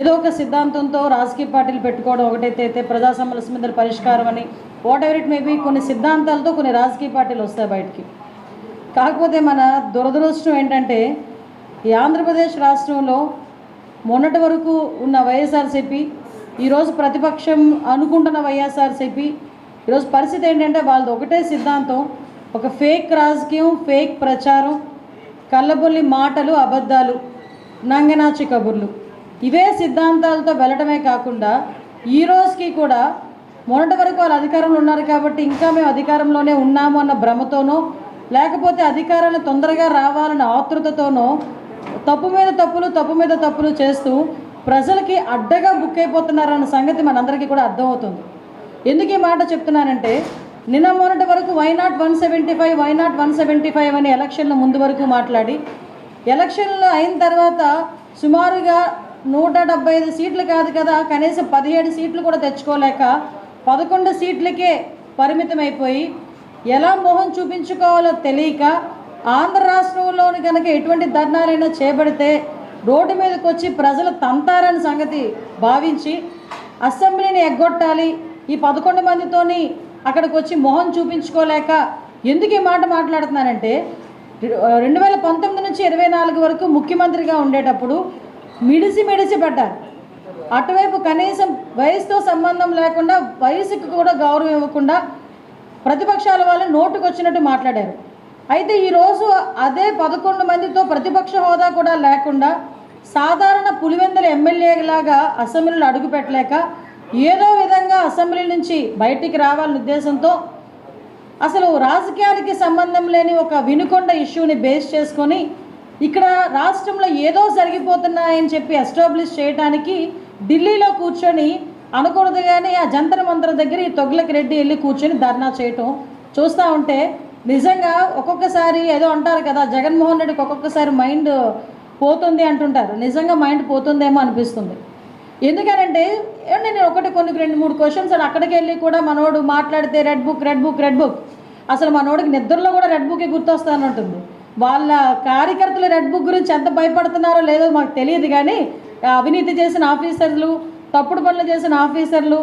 ఏదో ఒక సిద్ధాంతంతో రాజకీయ పార్టీలు పెట్టుకోవడం ఒకటైతే అయితే ప్రజా సమస్యల పరిష్కారం అని వాట్ ఎవర్ ఇట్ మేబీ కొన్ని సిద్ధాంతాలతో కొన్ని రాజకీయ పార్టీలు వస్తాయి బయటికి. కాకపోతే మన దురదృష్టం ఏంటంటే ఈ ఆంధ్రప్రదేశ్ రాష్ట్రంలో మొన్నటి వరకు ఉన్న వైఎస్ఆర్సీపీ ఈరోజు ప్రతిపక్షం అనుకుంటున్న వైఎస్ఆర్సీపీ ఈరోజు పరిస్థితి ఏంటంటే వాళ్ళది ఒకటే సిద్ధాంతం ఒక ఫేక్ రాజకీయం ఫేక్ ప్రచారం కళ్ళబొల్లి మాటలు అబద్ధాలు నంగనాచి కబుర్లు. ఇవే సిద్ధాంతాలతో వెళ్ళడమే కాకుండా ఈ రోజుకి కూడా మొన్నటి వరకు వాళ్ళు అధికారంలో ఉన్నారు కాబట్టి ఇంకా మేము అధికారంలోనే ఉన్నాము అన్న భ్రమతోనో లేకపోతే అధికారాన్ని తొందరగా రావాలన్న ఆతృతతోనో తప్పు మీద తప్పులు తప్పు మీద తప్పులు చేస్తూ ప్రజలకి అడ్డగా బుక్ అయిపోతున్నారన్న సంగతి మనందరికీ కూడా అర్థమవుతుంది. ఎందుకు ఈ మాట చెప్తున్నానంటే నిన్న మొన్నటి వరకు why not one seventy five why not one seventy five అని ఎలక్షన్ల ముందు వరకు మాట్లాడి ఎలక్షన్లు అయిన తర్వాత సుమారుగా నూట డెబ్బై ఐదు సీట్లు కాదు కదా కనీసం పదిహేడు సీట్లు కూడా తెచ్చుకోలేక పదకొండు సీట్లకే పరిమితమైపోయి ఎలా మొహం చూపించుకోవాలో తెలియక ఆంధ్ర రాష్ట్రంలోని కనుక ఎటువంటి ధర్నాలైనా చేపడితే రోడ్డు మీదకి వచ్చి ప్రజలు తంతారని సంగతి భావించి అసెంబ్లీని ఎగ్గొట్టాలి ఈ పదకొండు మందితోని అక్కడికి వచ్చి మొహం చూపించుకోలేక ఎందుకు ఈ మాట మాట్లాడుతున్నానంటే రెండు వేల పంతొమ్మిది నుంచి ఇరవై నాలుగు వరకు ముఖ్యమంత్రిగా ఉండేటప్పుడు మిడిసి మిడిసి పడ్డారు. అటువైపు కనీసం వయసుతో సంబంధం లేకుండా వయసుకు కూడా గౌరవం ఇవ్వకుండా ప్రతిపక్షాల వాళ్ళు నోటుకొచ్చినట్టు మాట్లాడారు. అయితే ఈరోజు అదే పదకొండు మందితో ప్రతిపక్ష హోదా కూడా లేకుండా సాధారణ పులివెందుల ఎమ్మెల్యేలాగా అసెంబ్లీలో అడుగుపెట్టలేక ఏదో విధంగా అసెంబ్లీ నుంచి బయటికి రావాలనే ఉద్దేశంతో అసలు రాజకీయానికి సంబంధం లేని ఒక వినుకొండ ఇష్యూని బేస్ చేసుకొని ఇక్కడ రాష్ట్రంలో ఏదో జరిగిపోతున్నాయని చెప్పి ఎస్టాబ్లిష్ చేయడానికి ఢిల్లీలో కూర్చొని అనకూడదు కానీ ఆ జంతర మంతర్ దగ్గర ఈ తొగ్లకి రెడ్డి వెళ్ళి కూర్చొని ధర్నా చేయటం చూస్తూ ఉంటే నిజంగా ఒక్కొక్కసారి ఏదో అంటారు కదా జగన్మోహన్ రెడ్డికి ఒక్కొక్కసారి మైండ్ పోతుంది అంటుంటారు. నిజంగా మైండ్ పోతుందేమో అనిపిస్తుంది. ఎందుకనంటే నేను ఒకటి కొన్ని రెండు మూడు క్వశ్చన్స్ అని అక్కడికి వెళ్ళి కూడా మనోడు మాట్లాడితే red book red book red book అసలు మనోడికి నిద్రలో కూడా రెడ్ బుక్ గుర్తొస్తానంటుంది. వాళ్ళ కార్యకర్తలు రెడ్ బుక్ గురించి ఎంత భయపడుతున్నారో లేదో మాకు తెలియదు కానీ అవినీతి చేసిన ఆఫీసర్లు తప్పుడు పనులు చేసిన ఆఫీసర్లు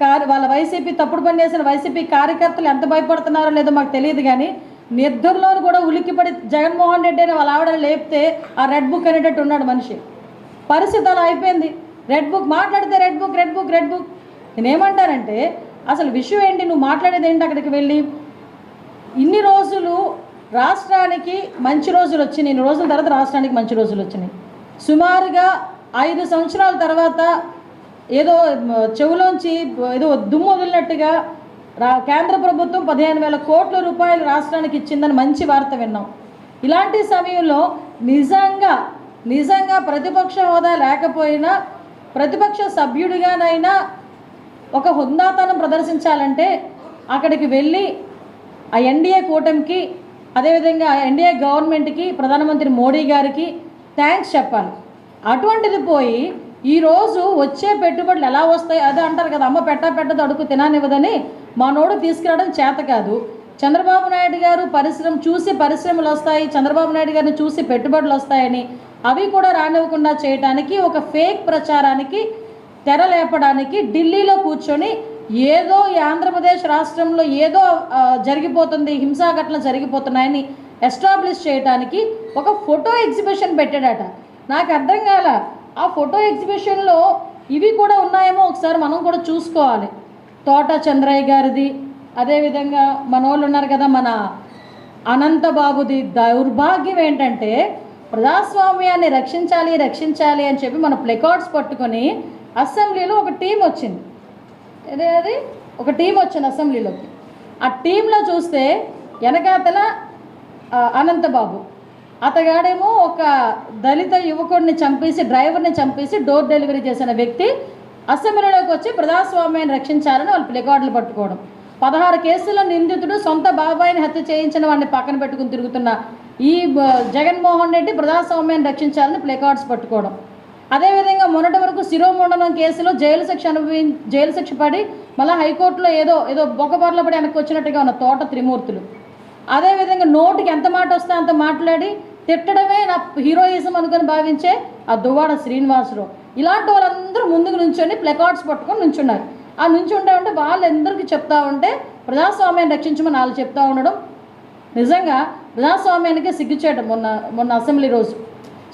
కార్ వాళ్ళ వైసీపీ తప్పుడు పని చేసిన వైసీపీ కార్యకర్తలు ఎంత భయపడుతున్నారో లేదో మాకు తెలియదు కానీ నిద్రలో కూడా ఉలిక్కిపడి జగన్మోహన్ రెడ్డి అని వాళ్ళ ఆవిడ లేపితే ఆ రెడ్ బుక్ అనేటట్టు ఉన్నాడు మనిషి. పరిస్థితి అలా అయిపోయింది. రెడ్ బుక్ మాట్లాడితే red book red book red book. నేనేమంటానంటే అసలు విషయం ఏంటి? నువ్వు మాట్లాడేది ఏంటి అక్కడికి వెళ్ళి? ఇన్ని రోజులు రాష్ట్రానికి మంచి రోజులు వచ్చినాయి. ఇన్ని రోజుల తర్వాత రాష్ట్రానికి మంచి రోజులు వచ్చినాయి. సుమారుగా ఐదు సంవత్సరాల తర్వాత ఏదో చెవులోంచి ఏదో దుమ్ము వదిలినట్టుగా రా కేంద్ర ప్రభుత్వం పదిహేను వేల కోట్ల రూపాయలు రాష్ట్రానికి ఇచ్చిందని మంచి వార్త విన్నాం. ఇలాంటి సమయంలో నిజంగా నిజంగా ప్రతిపక్ష హోదా లేకపోయినా ప్రతిపక్ష సభ్యుడిగానైనా ఒక హుందాతనం ప్రదర్శించాలంటే అక్కడికి వెళ్ళి ఆ ఎన్డీఏ కూటమికి అదేవిధంగా ఎన్డీఏ గవర్నమెంట్కి ప్రధానమంత్రి మోడీ గారికి థ్యాంక్స్ చెప్పాలి. అటువంటిది పోయి ఈరోజు వచ్చే పెట్టుబడులు ఎలా వస్తాయి? అదే అంటారు కదా అమ్మ పెట్ట పెట్టదు అడుగు తిననివ్వదని మా నోడు తీసుకురావడం చేత కాదు. చంద్రబాబు నాయుడు గారు పరిశ్రమ చూసి పరిశ్రమలు వస్తాయి చంద్రబాబు నాయుడు గారిని చూసి పెట్టుబడులు వస్తాయని అవి కూడా రానివ్వకుండా చేయడానికి ఒక ఫేక్ ప్రచారానికి తెర లేపడానికి ఢిల్లీలో కూర్చొని ఏదో ఈ ఆంధ్రప్రదేశ్ రాష్ట్రంలో ఏదో జరిగిపోతుంది హింసాఘటనలు జరిగిపోతున్నాయని ఎస్టాబ్లిష్ చేయడానికి ఒక ఫోటో ఎగ్జిబిషన్ పెట్టాడట. నాకు అర్థం కాల ఆ ఫోటో ఎగ్జిబిషన్లో ఇవి కూడా ఉన్నాయేమో ఒకసారి మనం కూడా చూసుకోవాలి. తోట చంద్రయ్య గారిది అదేవిధంగా మన వాళ్ళు ఉన్నారు కదా మన అనంతబాబుది దౌర్భాగ్యం ఏంటంటే ప్రజాస్వామ్యాన్ని రక్షించాలి రక్షించాలి అని చెప్పి మన ప్లెకార్డ్స్ పట్టుకొని అసెంబ్లీలో ఒక టీం వచ్చింది. అదే అది ఒక టీం వచ్చింది అసెంబ్లీలోకి. ఆ టీంలో చూస్తే వెనకాతల అనంతబాబు. అతగాడేమో ఒక దళిత యువకుడిని చంపేసి డ్రైవర్ని చంపేసి డోర్ డెలివరీ చేసిన వ్యక్తి అసెంబ్లీలోకి వచ్చి ప్రజాస్వామ్యాన్ని రక్షించాలని వాళ్ళు ప్లెకార్డులు పట్టుకోవడం. పదహారు కేసుల్లో నిందితుడు సొంత బాబాయిని హత్య చేయించిన వాడిని పక్కన పెట్టుకుని తిరుగుతున్న ఈ జగన్మోహన్ రెడ్డి ప్రజాస్వామ్యాన్ని రక్షించాలని ప్లెకార్డ్స్ పట్టుకోవడం. అదేవిధంగా మొన్నటి వరకు శిరోముండనం కేసులో జైలు శిక్ష అనుభవి జైలు శిక్ష పడి మళ్ళీ హైకోర్టులో ఏదో ఏదో బొక్కబార్ల పడి వెనక్కి వచ్చినట్టుగా ఉన్న తోట త్రిమూర్తులు. అదేవిధంగా నోటికి ఎంత మాట వస్తే అంత మాట్లాడి తిట్టడమే నా హీరోయిజం అనుకుని భావించే ఆ దువ్వాడ శ్రీనివాసరావు. ఇలాంటి వాళ్ళందరూ ముందుకు నుంచొని ప్లెకార్డ్స్ పట్టుకొని నుంచున్నారు. ఆ నుంచి ఉంటే వాళ్ళందరికీ చెప్తా ఉంటే ప్రజాస్వామ్యాన్ని రక్షించమని వాళ్ళు చెప్తా ఉండడం నిజంగా ప్రజాస్వామ్యానికి సిగ్గుచేయడం మొన్న మొన్న అసెంబ్లీ రోజు.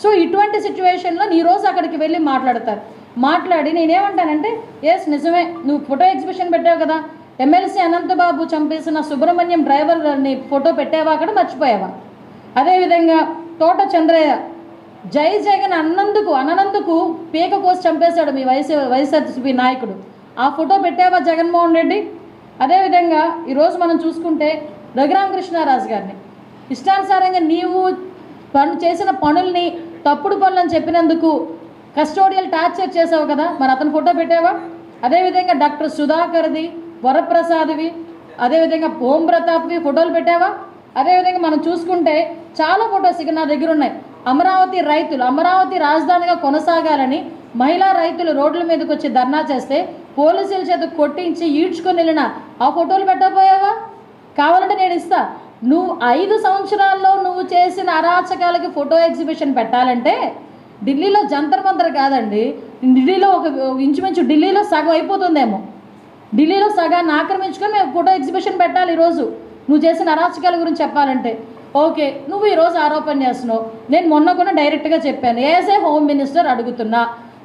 సో ఇటువంటి సిచ్యువేషన్లో నీ రోజు అక్కడికి వెళ్ళి మాట్లాడతారు. మాట్లాడి నేనేమంటానంటే ఎస్ నిజమే నువ్వు ఫోటో ఎగ్జిబిషన్ పెట్టావు కదా. ఎమ్మెల్సీ అనంతబాబు చంపేసిన సుబ్రహ్మణ్యం డ్రైవర్ని ఫోటో పెట్టావా అక్కడ మర్చిపోయావా? అదేవిధంగా తోట చంద్రయ్య జై జగన్ అన్నందుకు అననందుకు పీక కోసి చంపేశాడు మీ వైఎస్ వైఎస్ఆర్సీపీ నాయకుడు. ఆ ఫోటో పెట్టావా జగన్మోహన్ రెడ్డి? అదేవిధంగా ఈరోజు మనం చూసుకుంటే రఘురామకృష్ణారాజు గారిని. ఇష్టానుసారంగా నీవు పను చేసిన పనుల్ని తప్పుడు పనులను చెప్పినందుకు కస్టోడియల్ టార్చర్ చేసావు కదా మరి అతను ఫోటో పెట్టావా? అదేవిధంగా డాక్టర్ సుధాకర్ది వరప్రసాద్వి అదేవిధంగా ఓం ప్రతాప్వి ఫోటోలు పెట్టావా? అదేవిధంగా మనం చూసుకుంటే చాలా ఫొటోస్ ఇక నా దగ్గర ఉన్నాయి. అమరావతి రైతులు అమరావతి రాజధానిగా కొనసాగాలని మహిళా రైతులు రోడ్ల మీదకి వచ్చి ధర్నా చేస్తే పోలీసుల చేత కొట్టించి ఈడ్చుకొని వెళ్ళిన ఆ ఫోటోలు పెట్టకపోయావా కావాలంటే నేను ఇస్తా. నువ్వు ఐదు సంవత్సరాల్లో నువ్వు చేసిన అరాచకాలకి ఫోటో ఎగ్జిబిషన్ పెట్టాలంటే ఢిల్లీలో జంతర్ మంతర్ కాదండి. ఢిల్లీలో ఒక ఇంచుమించు ఢిల్లీలో సగం అయిపోతుందేమో. ఢిల్లీలో సగాన్ని ఆక్రమించుకొని మేము ఫోటో ఎగ్జిబిషన్ పెట్టాలి ఈరోజు. నువ్వు చేసిన అరాచకాల గురించి చెప్పాలంటే. ఓకే నువ్వు ఈరోజు ఆరోపణ చేస్తున్నావు. నేను మొన్న కూడా డైరెక్ట్గా చెప్పాను. ఏసే హోమ్ మినిస్టర్ అడుగుతున్నా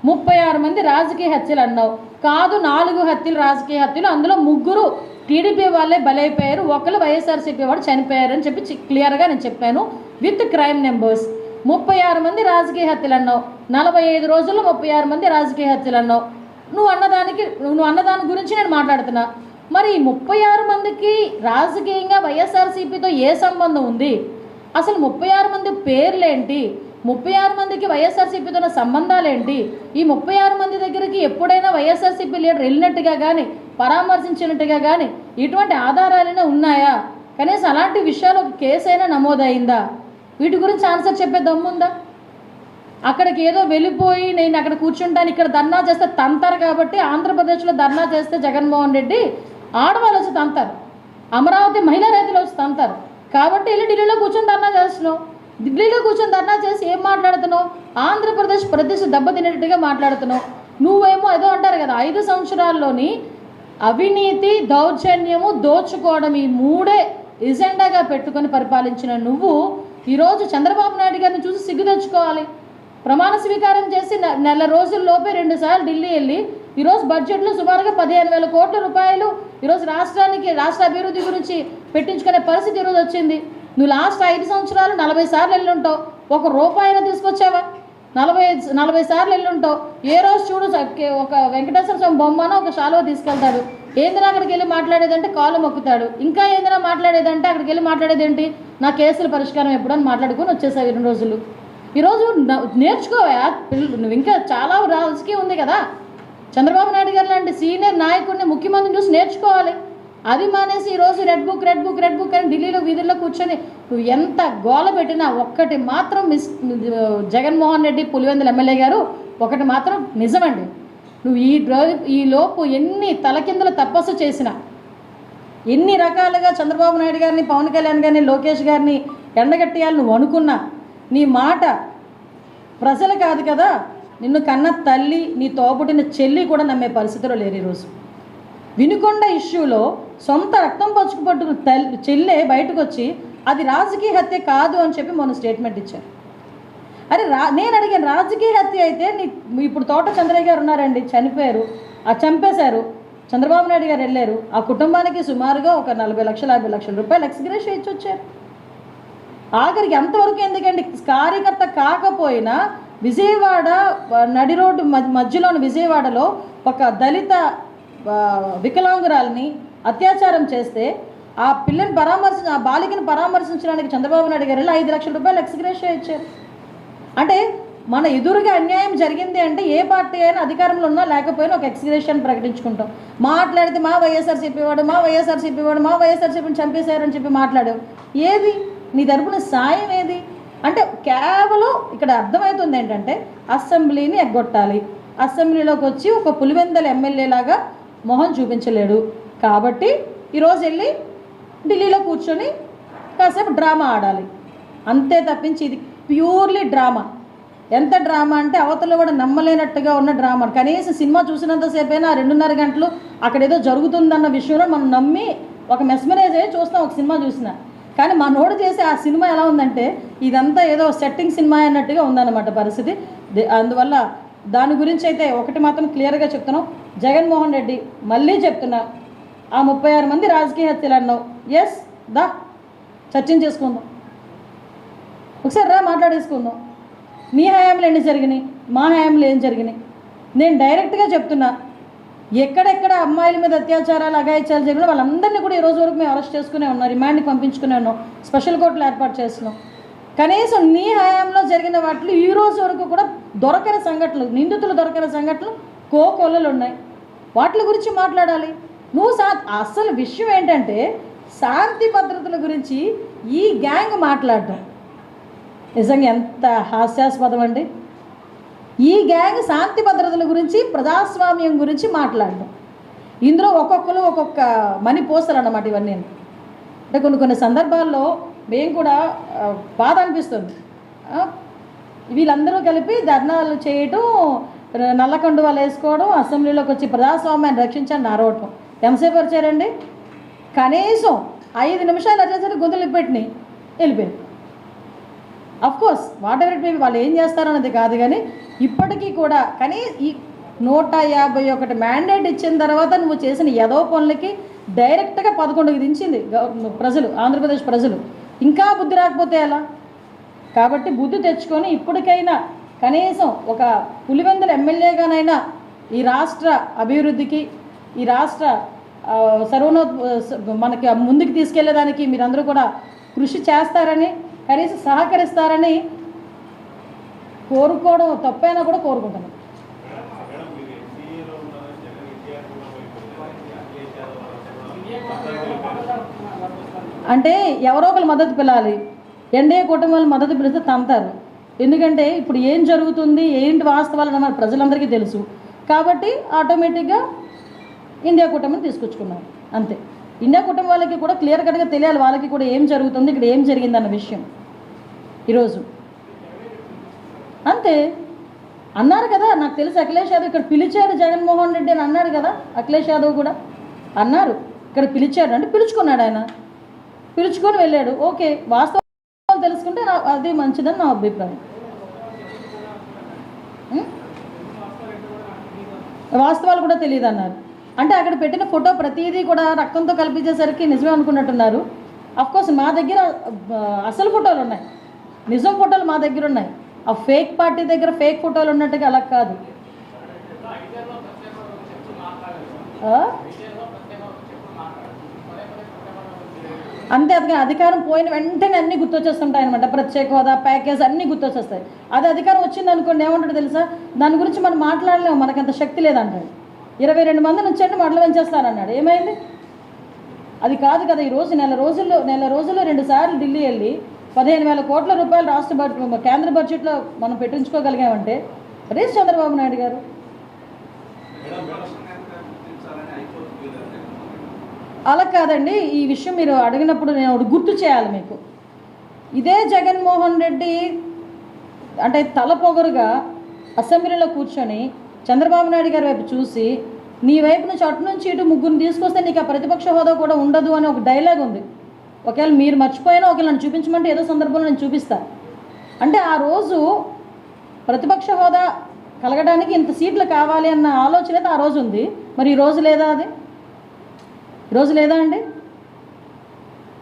ముప్పై ఆరు మంది రాజకీయ హత్యలు అన్నావు. కాదు నాలుగు హత్యలు రాజకీయ హత్యలు అందులో ముగ్గురు టీడీపీ వాళ్ళే బలైపోయారు. ఒకరు వైఎస్ఆర్సీపీ వాడు చనిపోయారు అని చెప్పి క్లియర్గా నేను చెప్పాను. విత్ క్రైమ్ నెంబర్స్ ముప్పై ఆరు మంది రాజకీయ హత్యలు అన్నావు నలభై ఐదు రోజుల్లో ముప్పై ఆరు మంది రాజకీయ హత్యలు అన్నావు నువ్వు అన్నదానికి నువ్వు అన్నదాని గురించి నేను మాట్లాడుతున్నా. మరి ఈ ముప్పై ఆరు మందికి రాజకీయంగా వైఎస్ఆర్సీపీతో ఏ సంబంధం ఉంది? అసలు ముప్పై ఆరు మంది పేర్లేంటి? ముప్పై ఆరు మందికి వైఎస్ఆర్సీపీతో ఉన్న సంబంధాలేంటి? ఈ ముప్పై ఆరు మంది దగ్గరికి ఎప్పుడైనా వైఎస్ఆర్సీపీ లీడర్ వెళ్ళినట్టుగా కానీ పరామర్శించినట్టుగా కానీ ఇటువంటి ఆధారాలైనా ఉన్నాయా? కనీసం అలాంటి విషయాలు ఒక కేసైనా అయినా నమోదైందా వీటి గురించి ఆన్సర్ చెప్పే దమ్ముందా? అక్కడికి ఏదో వెళ్ళిపోయి నేను అక్కడ కూర్చుంటాను ఇక్కడ ధర్నా చేస్తే తంతారు కాబట్టి ఆంధ్రప్రదేశ్లో ధర్నా చేస్తే జగన్మోహన్ రెడ్డి ఆడవాళ్ళు వచ్చి తంతారు. అమరావతి మహిళా రైతులు వచ్చి తంతారు. కాబట్టి వెళ్ళి ఢిల్లీలో కూర్చొని ధర్నా చేస్తున్నావు. ఢిల్లీలో కూర్చొని ధర్నా చేసి ఏం మాట్లాడుతున్నావు? ఆంధ్రప్రదేశ్ ప్రదేశ్ దెబ్బతినేటట్టుగా మాట్లాడుతున్నావు. నువ్వేమో ఏదో అంటారు కదా ఐదు సంవత్సరాల్లోని అవినీతి దౌర్జన్యము దోచుకోవడం ఈ మూడే ఎజెండాగా పెట్టుకొని పరిపాలించిన నువ్వు ఈరోజు చంద్రబాబు నాయుడు గారిని చూసి సిగ్గు తెచ్చుకోవాలి. ప్రమాణ స్వీకారం చేసి నెల రోజుల్లోపే రెండుసార్లు ఢిల్లీ వెళ్ళి ఈరోజు బడ్జెట్లో సుమారుగా పదిహేను వేల కోట్ల రూపాయలు ఈరోజు రాష్ట్రానికి రాష్ట్ర అభివృద్ధి గురించి పెట్టించుకునే పరిస్థితి ఈరోజు వచ్చింది. నువ్వు లాస్ట్ ఐదు సంవత్సరాలు నలభై సార్లు వెళ్ళుంటావు ఒక రూపాయన తీసుకొచ్చావా? నలభై నలభై సార్లు వెళ్ళుంటావు ఏ రోజు చూడు ఒక వెంకటేశ్వర స్వామి బొమ్మను ఒక శాలువ తీసుకెళ్తాడు. ఏందిరా అక్కడికి వెళ్ళి మాట్లాడేదంటే కాలు మొక్కుతాడు. ఇంకా ఏందిరా మాట్లాడేదంటే అక్కడికి వెళ్ళి మాట్లాడేది ఏంటి? నా కేసుల పరిష్కారం ఎప్పుడని మాట్లాడుకొని వచ్చేసావు రెండు రోజులు. ఈరోజు నేర్చుకోవా? నువ్వు ఇంకా చాలా రాజకీయం ఉంది కదా. చంద్రబాబు నాయుడు గారు లాంటి సీనియర్ నాయకుడిని ముఖ్యమంత్రిని చూసి నేర్చుకోవాలి. అది మానేసి ఈరోజు red book red book red book అని ఢిల్లీలో వీధుల్లో కూర్చొని నువ్వు ఎంత గోల పెట్టినా ఒక్కటి మాత్రం మిస్ జగన్మోహన్ రెడ్డి పులివెందుల ఎమ్మెల్యే గారు ఒకటి మాత్రం నిజమండి. నువ్వు ఈ రో- ఈ లోపు ఎన్ని తలకిందుల తపస్సు చేసినా ఎన్ని రకాలుగా చంద్రబాబు నాయుడు గారిని పవన్ కళ్యాణ్ గారిని లోకేష్ గారిని ఎండగట్టేయాలని నువ్వు అనుకున్నా నీ మాట ప్రజలు కాదు కదా నిన్ను కన్న తల్లి నీ తోపుటిన చెల్లి కూడా నమ్మే పరిస్థితిలో లేరు ఈరోజు. వినుకొండ ఇష్యూలో సొంత రక్తం పచ్చుకు పట్టుకున్న చెల్లె బయటకు వచ్చి అది రాజకీయ హత్య కాదు అని చెప్పి మొన్న స్టేట్మెంట్ ఇచ్చారు. అరే రా నేను అడిగాను రాజకీయ హత్య అయితే నీ ఇప్పుడు తోట చంద్రయ్య గారు ఉన్నారండి చనిపోయారు ఆ చంపేశారు చంద్రబాబు నాయుడు గారు వెళ్ళారు ఆ కుటుంబానికి సుమారుగా ఒక నలభై లక్షల యాభై లక్షల రూపాయలు ఎక్స్గ్రేషన్ ఇచ్చి వచ్చారు. ఆఖరికి ఎంతవరకు ఎందుకండి? కార్యకర్త కాకపోయినా విజయవాడ నడి రోడ్డు మధ్యలోని విజయవాడలో ఒక దళిత ఆ, వికలాంగురాల్ని అత్యాచారం చేస్తే ఆ పిల్లని పరామర్శ ఆ బాలికను పరామర్శించడానికి చంద్రబాబు నాయుడు గారు వెళ్ళి ఐదు లక్షల రూపాయలు ఎక్స్గ్రేషన్ ఇచ్చారు. అంటే మన ఎదురుగా అన్యాయం జరిగింది అంటే ఏ పార్టీ అయినా అధికారంలో ఉన్నా లేకపోయినా ఒక ఎక్స్గ్రేషన్ ప్రకటించుకుంటాం. మాట్లాడితే మా వైఎస్ఆర్సీపీ వాడు మా వైఎస్ఆర్సీపీ వాడు మా వైఎస్ఆర్సీపీని చంపేశారని చెప్పి మాట్లాడావు. ఏది? నీ తరపున సాయం ఏది? అంటే కేవలం ఇక్కడ అర్థమవుతుంది ఏంటంటే అసెంబ్లీని ఎగ్గొట్టాలి. అసెంబ్లీలోకి వచ్చి ఒక పులివెందల ఎమ్మెల్యే లాగా మొహం చూపించలేడు. కాబట్టి ఈరోజు వెళ్ళి ఢిల్లీలో కూర్చొని కాసేపు డ్రామా ఆడాలి. అంతే తప్పించి ఇది ప్యూర్లీ డ్రామా. ఎంత డ్రామా అంటే అవతల కూడా నమ్మలేనట్టుగా ఉన్న డ్రామా. కనీసం సినిమా చూసినంతసేపైనా రెండున్నర గంటలు అక్కడ ఏదో జరుగుతుందన్న విషయంలో మనం నమ్మి ఒక మెస్మరైజ్ అయ్యి చూస్తాం ఒక సినిమా చూసిన. కానీ మా నోడు చేసే ఆ సినిమా ఎలా ఉందంటే ఇదంతా ఏదో సెట్టింగ్ సినిమా అన్నట్టుగా ఉందన్నమాట పరిస్థితి. అందువల్ల దాని గురించి అయితే ఒకటి మాత్రం క్లియర్గా చెప్తున్నాం. జగన్మోహన్ రెడ్డి మళ్ళీ చెప్తున్నా ఆ ముప్పై ఆరు మంది రాజకీయ హత్యలు అన్నావు. ఎస్ దా. చర్చించేసుకుందాం ఒకసారి రా మాట్లాడేసుకుందాం. మీ హయాంలో ఎన్ని జరిగినాయి? మా హయాంలో ఏం జరిగినాయి? నేను డైరెక్ట్గా చెప్తున్నా ఎక్కడెక్కడ అమ్మాయిల మీద అత్యాచారాలు అగాయిత్యాలు జరిగిన వాళ్ళందరినీ కూడా ఈ రోజు వరకు మేము అరెస్ట్ చేసుకునే ఉన్నాం రిమాండ్కి పంపించుకునే ఉన్నాం స్పెషల్ కోర్టులు ఏర్పాటు చేస్తున్నాం. కనీసం నీ హయాంలో జరిగిన వాటిలో ఈ రోజు వరకు కూడా దొరకని సంఘటనలు నిందితులు దొరకని సంఘటనలు కోకొల్లలు ఉన్నాయి. వాటి గురించి మాట్లాడాలి. నువ్వు సా అసలు విషయం ఏంటంటే శాంతి భద్రతల గురించి ఈ గ్యాంగ్ మాట్లాడటం. నిజంగా ఎంత హాస్యాస్పదం అండి. ఈ గ్యాంగ్ శాంతి భద్రతల గురించి ప్రజాస్వామ్యం గురించి మాట్లాడడం ఇందులో ఒక్కొక్కరు ఒక్కొక్క మని పోస్తారు అన్నమాట ఇవన్నీ. అంటే కొన్ని కొన్ని సందర్భాల్లో మేము కూడా బాధ అనిపిస్తుంది. వీళ్ళందరూ కలిపి ధర్నాలు చేయటం ర- నల్ల కండువాలు వేసుకోవడం అసెంబ్లీలోకి వచ్చి ప్రజాస్వామ్యాన్ని రక్షించండి అరవటం ఎంతసేపు వచ్చారండి కనీసం ఐదు నిమిషాలు వచ్చేసరికి గొంతులు పెట్టినాయి వెళ్ళిపోయారు of course whatever it maybe వాళ్ళు ఏం చేస్తారన్నది కాదు కానీ ఇప్పటికీ కూడా కానీ ఈ నూట యాభై ఒకటి మ్యాండేట్ ఇచ్చిన తర్వాత నువ్వు చేసిన ఏదో పనులకి డైరెక్ట్గా పదకొండుకి దించింది ప్రజలు ఆంధ్రప్రదేశ్ ప్రజలు. ఇంకా బుద్ధి రాకపోతే ఎలా? కాబట్టి బుద్ధి తెచ్చుకొని ఇప్పటికైనా కనీసం ఒక పులివెందుల ఎమ్మెల్యేగానైనా ఈ రాష్ట్ర అభివృద్ధికి ఈ రాష్ట్ర సర్వనో మనకి ముందుకు తీసుకెళ్ళేదానికి మీరందరూ కూడా కృషి చేస్తారని కనీసం సహకరిస్తారని కోరుకోవడం తప్పైనా కూడా కోరుకుంటున్నాను అంటే ఎవరో ఒకరు మద్దతు పిలాలి. ఎన్డీఏ కుటుంబాలు మద్దతు పిలిస్తే తంతారు. ఎందుకంటే ఇప్పుడు ఏం జరుగుతుంది ఏంటి వాస్తవాలు అన్న మన ప్రజలందరికీ తెలుసు. కాబట్టి ఆటోమేటిక్గా ఇండియా కూటమిని తీసుకొచ్చుకున్నారు అంతే. ఇండియా కుటుంబం వాళ్ళకి కూడా క్లియర్ కట్గా తెలియాలి. వాళ్ళకి కూడా ఏం జరుగుతుంది ఇక్కడ ఏం జరిగిందన్న విషయం. ఈరోజు. అంతే. అన్నారు కదా నాకు తెలిసి అఖిలేష్ యాదవ్ ఇక్కడ పిలిచాడు జగన్మోహన్ రెడ్డి అని అన్నాడు కదా అఖిలేష్ యాదవ్ కూడా. అన్నారు. ఇక్కడ పిలిచాడు అంటే పిలుచుకున్నాడు ఆయన. పిలుచుకొని వెళ్ళాడు. ఓకే వాస్తవాలు తెలుసుకుంటే నా అది మంచిదని నా అభిప్రాయం. వాస్తవాలు కూడా తెలియదు అన్నారు అంటే అక్కడ పెట్టిన ఫోటో ప్రతిదీ కూడా రక్తంతో కల్పించేసరికి నిజమే అనుకున్నట్టున్నారు. కోర్స్ మా దగ్గర అసలు ఫోటోలు ఉన్నాయి. నిజం ఫోటోలు మా దగ్గర ఉన్నాయి. ఆ ఫేక్ పార్టీ దగ్గర ఫేక్ ఫోటోలు ఉన్నట్టుగా అలా కాదు. అంతే అతను అధికారం పోయిన వెంటనే అన్నీ గుర్తొచ్చేస్తుంటాయి అనమాట ప్రత్యేక హోదా ప్యాకేజ్ అన్నీ గుర్తొచ్చేస్తాయి. అది అధికారం వచ్చింది అనుకోండి ఏమంటాడు తెలుసా? దాని గురించి మనం మాట్లాడలేము మనకు అంత శక్తి లేదంటాడు ఇరవై రెండు మందిని వచ్చండి మడలు పెంచేస్తానన్నాడు. ఏమైంది? అది కాదు కదా ఈరోజు నెల రోజుల్లో నెల రోజుల్లో రెండు సార్లు ఢిల్లీ వెళ్ళి పదిహేను వేల కోట్ల రూపాయలు రాష్ట్ర బడ్జెట్ కేంద్ర బడ్జెట్లో మనం పెట్టించుకోగలిగామంటే రేస్ చంద్రబాబు నాయుడు గారు. అలా కాదండి ఈ విషయం మీరు అడిగినప్పుడు నేను ఒకటి గుర్తు చేయాలి మీకు. ఇదే జగన్మోహన్ రెడ్డి అంటే తల పొగరుగా అసెంబ్లీలో కూర్చొని చంద్రబాబు నాయుడు గారి వైపు చూసి నీ వైపు నుంచి అటు నుంచి ఇటు ముగ్గురిని తీసుకొస్తే నీకు ఆ ప్రతిపక్ష హోదా కూడా ఉండదు అని ఒక డైలాగ్ ఉంది. ఒకవేళ మీరు మర్చిపోయినా ఒకవేళ నన్ను చూపించమంటే ఏదో సందర్భంలో నేను చూపిస్తా. అంటే ఆ రోజు ప్రతిపక్ష హోదా కలగడానికి ఇంత సీట్లు కావాలి అన్న ఆలోచన అయితే ఆ రోజు ఉంది. మరి ఈ రోజు లేదా అది? ఈరోజు లేదా అండి?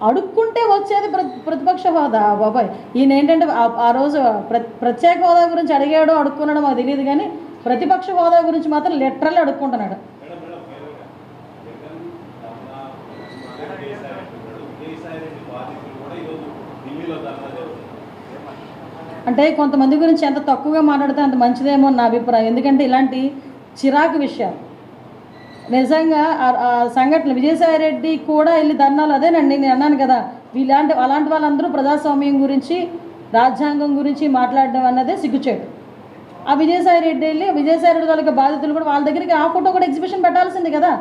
అడుక్కుంటే వచ్చేది ప్రతి ప్రతిపక్ష హోదా. బాబాయ్. ఈయన ఏంటంటే ఆ- ఆ రోజు ప్ర ప్రత్యేక హోదా గురించి అడిగాడో అడుక్కున్నాడో మాకు తెలియదు కానీ ప్రతిపక్ష హోదా గురించి మాత్రం లిటరల్లీ అడుక్కుంటున్నాడు. అంటే కొంతమంది గురించి ఎంత తక్కువగా మాట్లాడితే అంత మంచిదేమో నా అభిప్రాయం. ఎందుకంటే ఇలాంటి చిరాకు విషయాలు నిజంగా ఆ- ఆ సంఘటన విజయసాయి రెడ్డి కూడా వెళ్ళి ధర్నాలు అదేనండి నేను అన్నాను కదా ఇలాంటి అలాంటి వాళ్ళందరూ ప్రజాస్వామ్యం గురించి రాజ్యాంగం గురించి మాట్లాడడం అన్నదే సిగ్గుచేటు. ఆ విజయసాయి రెడ్డి వెళ్ళి విజయసాయి రెడ్డి వాళ్ళకి బాధితులు కూడా వాళ్ళ దగ్గరికి ఆ ఫోటో కూడా ఎగ్జిబిషన్ పెట్టాల్సింది కదా.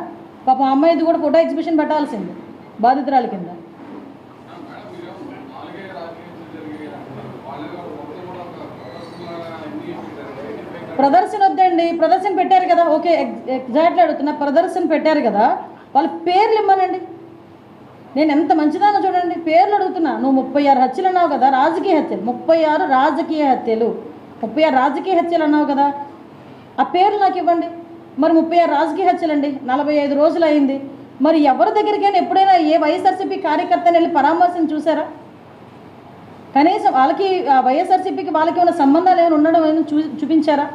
పాప అమ్మాయిది కూడా ఫోటో ఎగ్జిబిషన్ పెట్టాల్సింది బాధితురాల కింద. ప్రదర్శన వద్దండి ప్రదర్శన పెట్టారు కదా ఓకే ఎగ్- ఎగ్జాక్ట్లీ అడుగుతున్నా ప్రదర్శన పెట్టారు కదా వాళ్ళ పేర్లు ఇమ్మనండి. నేను ఎంత మంచిదానో చూడండి పేర్లు అడుగుతున్నా. నువ్వు ముప్పై ఆరు హత్యలు అన్నావు కదా రాజకీయ హత్యలు ముప్పై ఆరు రాజకీయ హత్యలు. ముప్పై ఆరు రాజకీయ హత్యలు అన్నావు కదా. ఆ పేర్లు నాకు ఇవ్వండి. మరి ముప్పై ఆరు రాజకీయ హత్యలు అండి నలభై ఐదు రోజులు అయింది. మరి ఎవరి దగ్గరికైనా ఎప్పుడైనా ఏ వైఎస్ఆర్సీపీ కార్యకర్తని వెళ్ళి పరామర్శం చూసారా? కనీసం వాళ్ళకి ఆ వైఎస్ఆర్సీపీకి వాళ్ళకి ఉన్న సంబంధాలు ఏమైనా ఉండడం ఏమైనా చూ చూపించారా?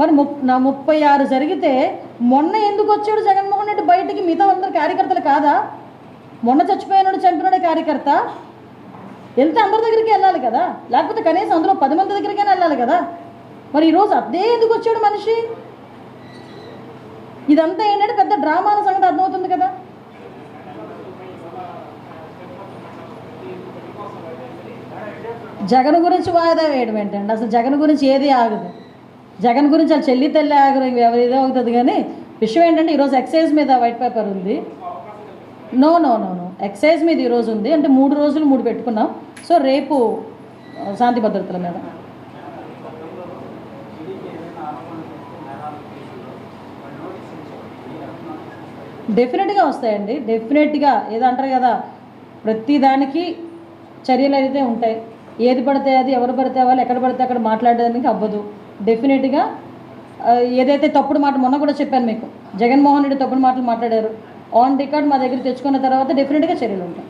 మరి ముప్ నా ముప్పై ఆరు జరిగితే మొన్న ఎందుకు వచ్చాడు జగన్మోహన్ రెడ్డి బయటికి? మిగతా అందరు కార్యకర్తలు కాదా? మొన్న చచ్చిపోయినాడు చంపినాడే కార్యకర్త. వెళ్తే అందరి దగ్గరికి వెళ్ళాలి కదా? లేకపోతే కనీసం అందులో పది మంది దగ్గరికైనా వెళ్ళాలి కదా? మరి ఈరోజు అదే ఎందుకు వచ్చాడు మనిషి? ఇదంతా ఏంటంటే పెద్ద డ్రామా సంగతి అర్థమవుతుంది కదా? జగన్ గురించి వాయిదా వేయడం ఏంటండి? అసలు జగన్ గురించి ఏది ఆగదు. జగన్ గురించి వాళ్ళ చెల్లి తెల్లి ఆగరు ఎవరు ఏదో అవుతుంది కానీ విషయం ఏంటంటే ఈరోజు ఎక్సైజ్ మీద వైట్ పేపర్ ఉంది. No no no no. Excise మీద ఈరోజు ఉంది. అంటే మూడు రోజులు మూడు పెట్టుకున్నాం. సో రేపు శాంతి భద్రతల మీద. డెఫినెట్గా వస్తాయండి. డెఫినెట్గా ఏదంటారు కదా ప్రతిదానికి చర్యలు అయితే ఉంటాయి. ఏది పడితే అది ఎవరు పడితే వాళ్ళు ఎక్కడ పడితే అక్కడ మాట్లాడడానికి అవ్వదు. డెఫినెట్గా ఏదైతే తప్పుడు మాట మొన్న కూడా చెప్పాను మీకు జగన్మోహన్ రెడ్డి తప్పుడు మాటలు మాట్లాడారు. ఆన్ రికార్డ్ మా దగ్గర తెచ్చుకున్న తర్వాత డెఫినెట్గా చర్యలు ఉంటాయి.